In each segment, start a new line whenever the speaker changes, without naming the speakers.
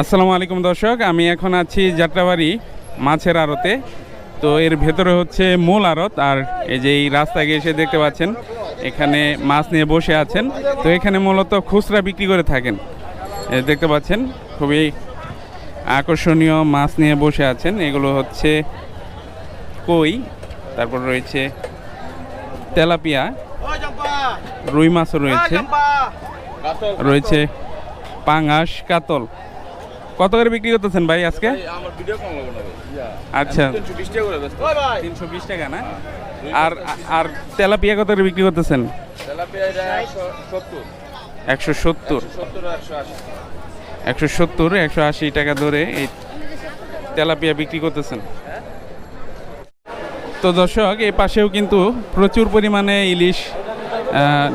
আসসালামু আলাইকুম দর্শক আমি এখন আছি যাত্রাবাড়ি মাছের আড়তে। তো এর ভেতরে হচ্ছে মূল আড়ত আর এই যে এই রাস্তায় এসে দেখতে পাচ্ছেন এখানে মাছ নিয়ে বসে আছেন। তো এখানে মূলত খুচরা বিক্রি করে থাকেন। দেখতে পাচ্ছেন খুবই আকর্ষণীয় মাছ নিয়ে বসে আছেন। এগুলো হচ্ছে কই তারপর রয়েছে তেলাপিয়া রুই মাছও রয়েছে। রয়েছে পাঙাশ কাতল। কত করে বিক্রি করতেছেন ভাই আজকে?
আমার ভিডিও কম লাগবে না ভাই।
আচ্ছা।
তিনশো বিশ টাকা
না? আর আর তেলাপিয়া কত করে বিক্রি করতেছেন?
একশো সত্তর।
একশো সত্তর।
একশো আশি।
একশো সত্তর একশো আশি টাকা ধরে এই তেলাপিয়া বিক্রি করতেছেন। তো দর্শক এই পাশেও কিন্তু প্রচুর পরিমাণে ইলিশ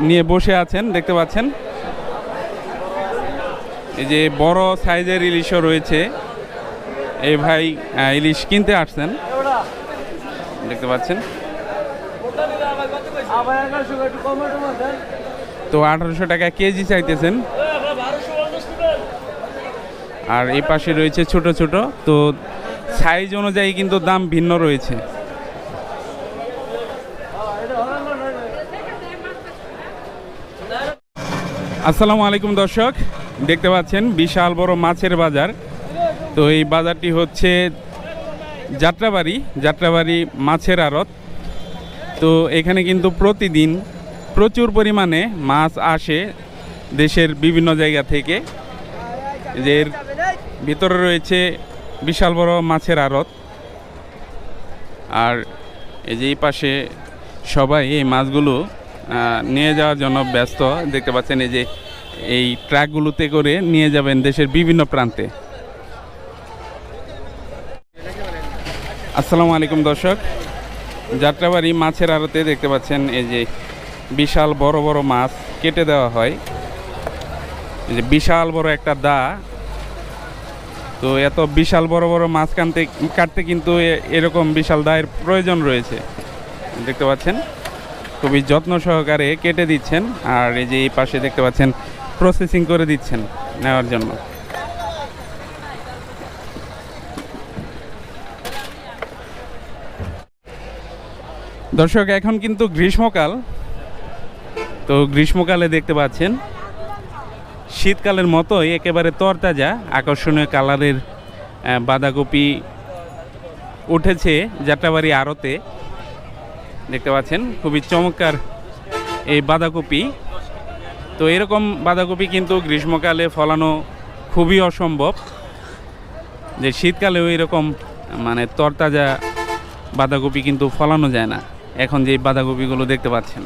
নিয়ে বসে আছেন দেখতে পাচ্ছেন। এই যে বড় সাইজের ইলিশও রয়েছে। এই ভাই ইলিশ কিনতে আসছেন। দেখতে পাচ্ছেন। তো আঠারোশো টাকা কেজি চাইতেছেন। আর এই পাশে রয়েছে ছোট ছোট। তো সাইজ অনুযায়ী কিন্তু দাম ভিন্ন রয়েছে। আসসালামু আলাইকুম দর্শক। দেখতে পাচ্ছেন, বিশাল বড় মাছের বাজার। তো এই বাজারটি হচ্ছে যাত্রাবাড়ি যাত্রাবাড়ি মাছের আড়ত। তো এখানে কিন্তু প্রতিদিন প্রচুর পরিমাণে মাছ আসে দেশের বিভিন্ন জায়গা থেকে। যে ভিতরে রয়েছে বিশাল বড় মাছের আড়ত। আর এই যে পাশে সবাই এই মাছগুলো নিয়ে যাওয়ার জন্য ব্যস্ত। দেখতে পাচ্ছেন এই যে এই ট্রাকগুলোতে করে নিয়ে যাবেন দেশের বিভিন্ন প্রান্তে। আসসালামু আলাইকুম দর্শক। যাত্রাবাড়ি মাছের আড়তে দেখতে পাচ্ছেন এই যে বিশাল বড় বড় মাছ কেটে দেওয়া হয়। এই যে বিশাল বড় একটা দা। তো এত বিশাল বড় বড় মাছ কানতে, কাটতে কিন্তু এরকম বিশাল দায়ের প্রয়োজন রয়েছে। দেখতে পাচ্ছেন? খুবই যত্ন সহকারে কেটে দিচ্ছেন। আর এই যে এই পাশে দেখতে পাচ্ছেন প্রসেসিং করে দিচ্ছেন নেওয়ার জন্য। দর্শক, এখন কিন্তু গ্রীষ্মকাল। তো গ্রীষ্মকালে দেখতে পাচ্ছেন, শীতকালের মতোই একেবারে তরতাজা, আকর্ষণীয় কালারের বাঁধাকপি উঠেছে যাত্রাবাড়ি আড়তে। দেখতে পাচ্ছেন, খুবই চমৎকার এই বাঁধাকপি। তো এরকম বাঁধাকপি কিন্তু গ্রীষ্মকালে ফলানো খুবই অসম্ভব। যে শীতকালেও এরকম মানে তরতাজা বাঁধাকপি কিন্তু ফলানো যায় না। এখন যে বাঁধাকপিগুলো দেখতে পাচ্ছেন।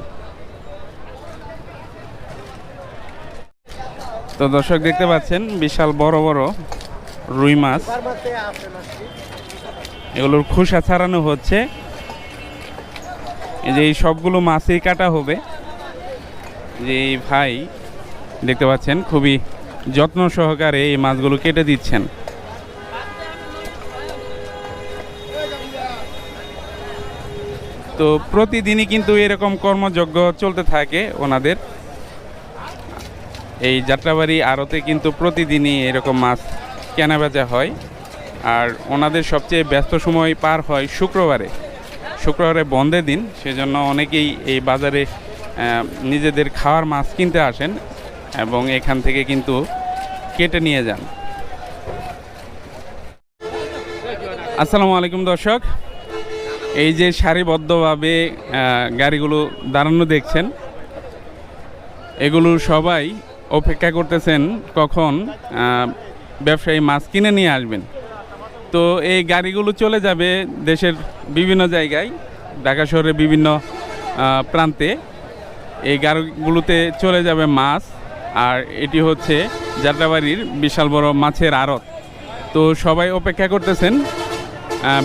তো দর্শক দেখতে পাচ্ছেন, বিশাল বড় বড় রুই মাছ। এগুলোর খোসা ছাড়ানো হচ্ছে। এই যে এই সবগুলো মাছই কাটা হবে। যে এই ভাই দেখতে পাচ্ছেন, খুবই যত্ন সহকারে এই মাছগুলো কেটে দিচ্ছেন। তো প্রতিদিনই কিন্তু এরকম কর্মযজ্ঞ চলতে থাকে ওনাদের। এই যাত্রাবাড়ি আড়তে কিন্তু প্রতিদিনই এরকম মাছ কেনা বেচা হয়। আর ওনাদের সবচেয়ে ব্যস্ত সময় পার হয় শুক্রবারে। শুক্রবারে বন্ধের দিন, সেজন্য অনেকেই এই বাজারে নিজেদের খাওয়ার মাছ কিনতে আসেন এবং এখান থেকে কিন্তু কেটে নিয়ে যান। আসসালামু আলাইকুম দর্শক। এই যে সারিবদ্ধভাবে গাড়িগুলো দাঁড়ানো দেখছেন, এগুলো সবাই অপেক্ষা করতেছেন কখন ব্যবসায়ী মাছ কিনে নিয়ে আসবেন। তো এই গাড়িগুলো চলে যাবে দেশের বিভিন্ন জায়গায়, ঢাকা শহরের বিভিন্ন প্রান্তে। এই গাড়িগুলোতে চলে যাবে মাছ, আর এটি হচ্ছে যাত্রাবাড়ির বিশাল বড় মাছের আড়ত। তো সবাই অপেক্ষা করতেছেন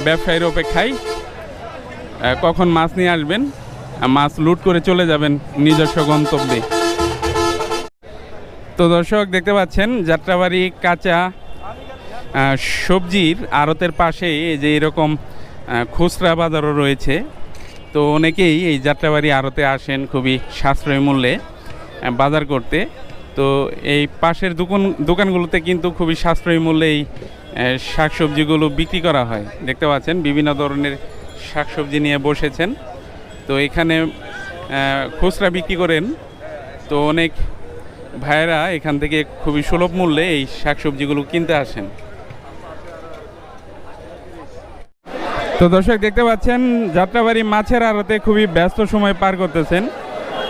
ব্যবসায়ীর অপেক্ষায় কখন মাছ নিয়ে আসবেন মাছ লুট করে চলে যাবেন নিজস্ব গন্তব্যে। তো দর্শক, দেখতে পাচ্ছেন যাত্রাবাড়ি কাঁচা সবজির আড়তের এই যে এরকম খুচরা বাজারও রয়েছে। তো অনেকেই এই যাত্রাবাড়ি আড়তে আসেন খুবই সাশ্রয়ী মূল্যে বাজার করতে। তো এই পাশের দোকান দোকানগুলোতে কিন্তু খুবই সাশ্রয়ী মূল্যে এই আহ, শাকসবজিগুলো বিক্রি করা হয়। দেখতে পাচ্ছেন বিভিন্ন ধরনের শাকসবজি নিয়ে বসেছেন। তো এখানে খুচরা বিক্রি করেন। তো অনেক ভাইয়েরা এখান থেকে খুবই সুলভ মূল্যে এই শাকসবজিগুলো কিনতে আসেন। তো দর্শক, দেখতে পাচ্ছেন, যাত্রাবাড়ি মাছের আড়তে খুবই ব্যস্ত সময় পার করতেছেন।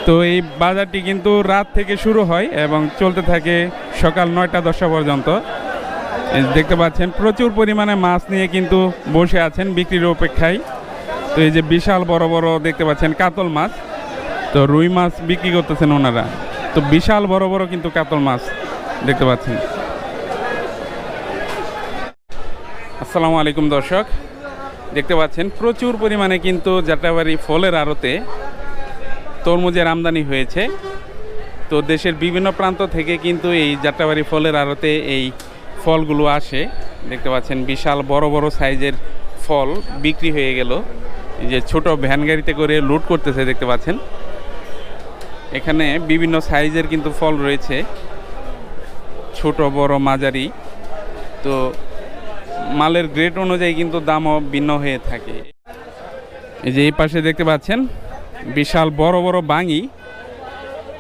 তো এই বাজারটি কিন্তু রাত থেকে শুরু হয় এবং চলতে থাকে সকাল নয়টা দশটা পর্যন্ত। দেখতে পাচ্ছেন, প্রচুর পরিমাণে মাছ নিয়ে কিন্তু বসে আছেন বিক্রির অপেক্ষায়। তো এই যে বিশাল বড় বড় দেখতে পাচ্ছেন কাতল মাছ, তো রুই মাছ বিক্রি করতেছেন ওনারা। তো বিশাল বড় বড় কিন্তু কাতল মাছ দেখতে পাচ্ছেন। আসসালামু আলাইকুম দর্শক। দেখতে পাচ্ছেন, প্রচুর পরিমাণে কিন্তু যাত্রাবাড়ি ফলের আড়তে তরমুজের আমদানি হয়েছে। তো দেশের বিভিন্ন প্রান্ত থেকে কিন্তু এই যাত্রাবাড়ি ফলের আড়তে এই ফলগুলো আসে। দেখতে পাচ্ছেন, বিশাল বড় বড় সাইজের ফল বিক্রি হয়ে গেল। যে ছোট ভ্যান গাড়িতে করে লুট করতেছে, দেখতে পাচ্ছেন। এখানে বিভিন্ন সাইজের কিন্তু ফল রয়েছে। ছোট, বড়, মাঝারি। তো মালের গ্রেড অনুযায়ী কিন্তু দামও ভিন্ন হয়ে থাকে। এই যে এই পাশে দেখতে পাচ্ছেন বিশাল বড় বড় বাঙি।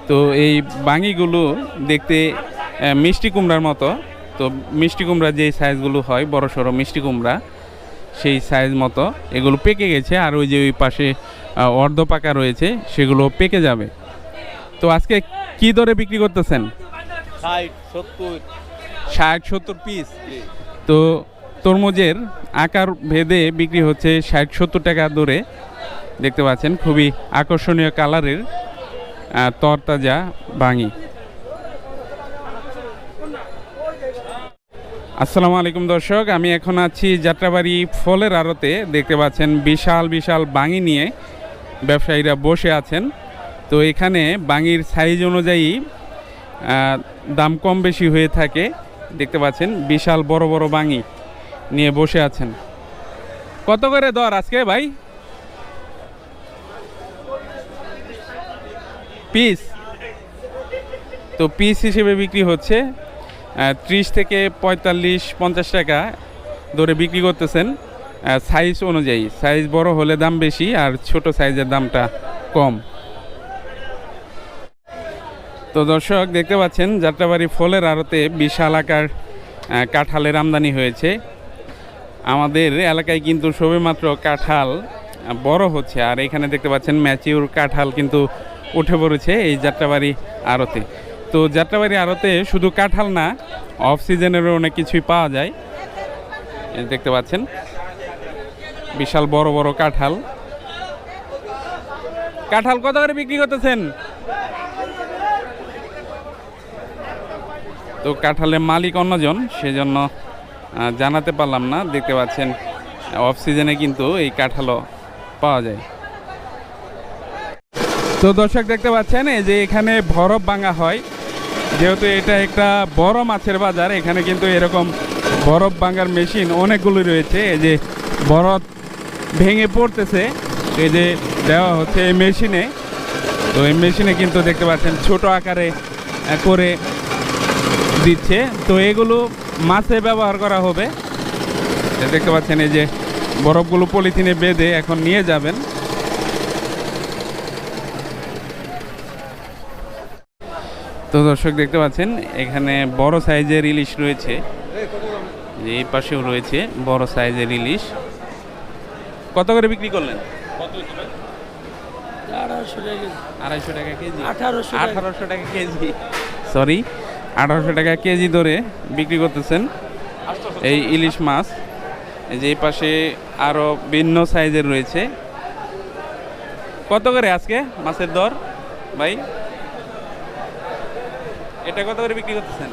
তো এই বাঙিগুলো দেখতে মিষ্টি কুমড়ার মতো। তো মিষ্টি কুমড়া যে সাইজগুলো হয় বড় সড়ো মিষ্টি কুমড়া সেই সাইজ মতো এগুলো পেকে গেছে। আর ওই যে ওই পাশে অর্ধ পাকা রয়েছে সেগুলো পেকে যাবে। তো আজকে কি দরে বিক্রি করতেছেন?
ষাট সত্তর।
ষাট সত্তর পিস তো তরমুজের আকার ভেদে বিক্রি হচ্ছে ষাট সত্তর টাকা দরে। দেখতে পাচ্ছেন, খুবই আকর্ষণীয় কালারের তরতাজা বাঙি। আসসালামু আলাইকুম দর্শক, আমি এখন আছি যাত্রাবাড়ি ফলের আড়তে। দেখতে পাচ্ছেন, বিশাল বিশাল বাঙি নিয়ে ব্যবসায়ীরা বসে আছেন। তো এখানে বাঙির সাইজ অনুযায়ী দাম কম বেশি হয়ে থাকে। দেখতে পাচ্ছেন, বিশাল বড় বড় বাঙি। নিয়ে বসে আছেন। কত করে দর আজকে ভাই? পিস। তো পিস হিসেবে বিক্রি হচ্ছে ত্রিশ থেকে পঁয়তাল্লিশ, পঞ্চাশ টাকা ধরে বিক্রি করতেছেন। সাইজ অনুযায়ী সাইজ বড় হলে দাম বেশি আর ছোট সাইজের দামটা কম। তো দর্শক, দেখতে পাচ্ছেন, যাত্রাবাড়ি ফলের আড়তে বিশাল আকার কাঁঠালের আমদানি হয়েছে। আমাদের এলাকায় কিন্তু সবেমাত্র কাঁঠাল বড় হচ্ছে। আর এখানে দেখতে পাচ্ছেন ম্যাচিউর কাঁঠাল কিন্তু উঠে পড়েছে এই যাত্রাবাড়ি আড়তে। তো যাত্রাবাড়ি আড়তে শুধু কাঁঠাল না অফ সিজনেরও অনেক কিছুই পাওয়া যায়। দেখতে পাচ্ছেন, বিশাল বড় বড় কাঁঠাল। কাঁঠাল কত করে বিক্রি করতেছেন? তো কাঁঠালের মালিক অন্যজন, সেজন্য জানাতে পারলাম না। দেখতে পাচ্ছেন অফ সিজনে কিন্তু এই কাঁঠালও পাওয়া যায়। তো দর্শক, দেখতে পাচ্ছেন, এই যে এখানে বরফ ভাঙা হয়। যেহেতু এটা একটা বড় মাছের বাজার, এখানে কিন্তু এরকম বরফ ভাঙার মেশিন অনেকগুলো রয়েছে। এই যে বরফ ভেঙে পড়তেছে, এই যে দেওয়া হচ্ছে এই মেশিনে। তো এই মেশিনে কিন্তু দেখতে পাচ্ছেন, ছোট আকারে করে দিচ্ছে। তো এগুলো মাছে ব্যবহার করা হবে। দেখতে পাচ্ছেন এই যে বরফগুলো পলিথিনে বেঁধে এখন নিয়ে যাবেন। তো দর্শক দেখতে পাচ্ছেন এখানে বড় সাইজের ইলিশ রয়েছে। এই পাশেও রয়েছে বড় সাইজের ইলিশ। কত করে বিক্রি করলেন? আড়াইশো টাকা কেজি।
আঠারোশো
আঠারোশো টাকা কেজি। সরি আঠারোশো টাকা কেজি ধরে বিক্রি করতেছেন। এই ইলিশ মাছ যে পাশে আরও ভিন্ন সাইজের রয়েছে। কত করে আজকে মাছের দর, ভাই? এটা কত করে বিক্রি করতেছেন?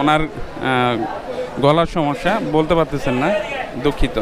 ওনার গলার সমস্যা, বলতে পারতেছেন না, দুঃখিত।